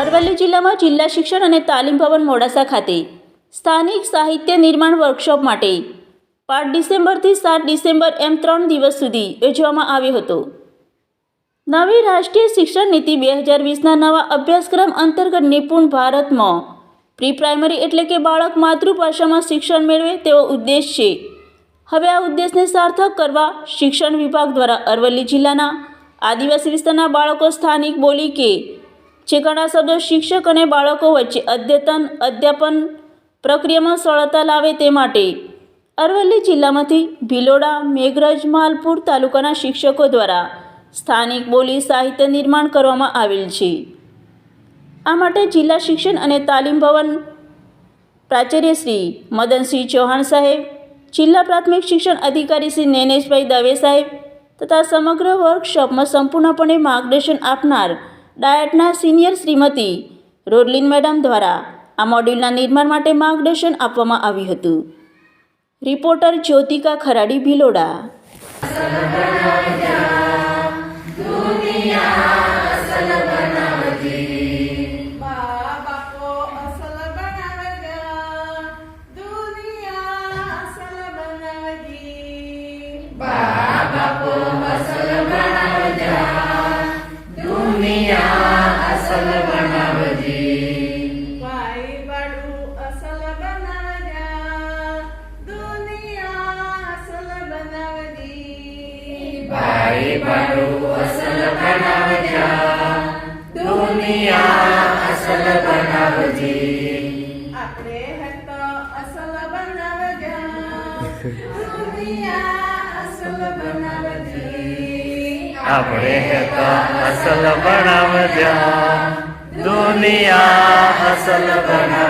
અરવલ્લી જિલ્લામાં જિલ્લા શિક્ષણ અને તાલીમ ભવન મોડાસા ખાતે સ્થાનિક સાહિત્ય નિર્માણ વર્કશોપ માટે પાંચ ડિસેમ્બરથી સાત ડિસેમ્બર એમ ત્રણ દિવસ સુધી યોજવામાં આવ્યો હતો. નવી રાષ્ટ્રીય શિક્ષણ નીતિ બે હજાર વીસના નવા અભ્યાસક્રમ અંતર્ગત નિપુણ ભારતમાં પ્રી પ્રાઇમરી એટલે કે બાળક માતૃભાષામાં શિક્ષણ મેળવે તેવો ઉદ્દેશ છે. હવે આ ઉદ્દેશને સાર્થક કરવા શિક્ષણ વિભાગ દ્વારા અરવલ્લી જિલ્લાના આદિવાસી વિસ્તારના બાળકો સ્થાનિક બોલી કે જે ઘણા શબ્દો શિક્ષક અને બાળકો વચ્ચે અદ્યતન, અધ્યાપન પ્રક્રિયામાં સરળતા લાવે તે માટે. અરવલ્લી જિલ્લામાંથી ભિલોડા, મેઘરજ, માલપુર તાલુકાના શિક્ષકો દ્વારા સ્થાનિક બોલી સાહિત્ય નિર્માણ કરવામાં આવેલ છે. આ માટે જિલ્લા શિક્ષણ અને તાલીમ ભવન પ્રાચાર્ય શ્રી મદનસિંહ ચૌહાણ સાહેબ, જિલ્લા પ્રાથમિક શિક્ષણ અધિકારી શ્રી નૈનેશભાઈ દવે સાહેબ તથા સમગ્ર વર્કશોપમાં સંપૂર્ણપણે માર્ગદર્શન આપનાર ડાયટના સિનિયર શ્રીમતી રોડલિન મેડમ દ્વારા આ મોડ્યુલના નિર્માણ માટે માર્ગદર્શન આપવામાં આવ્યું હતું. રિપોર્ટર જ્યોતિકા ખરાડી ભિલોડા. બા ભાઈ બાડું અસલ બનાવજા દુનિયા અસલ બનાવજે આપણે હત અસલ બનાવજા દુનિયા અસલ બનાવજે આપણે તો અસલ બનાવજા દુનિયા અસલ બનાવ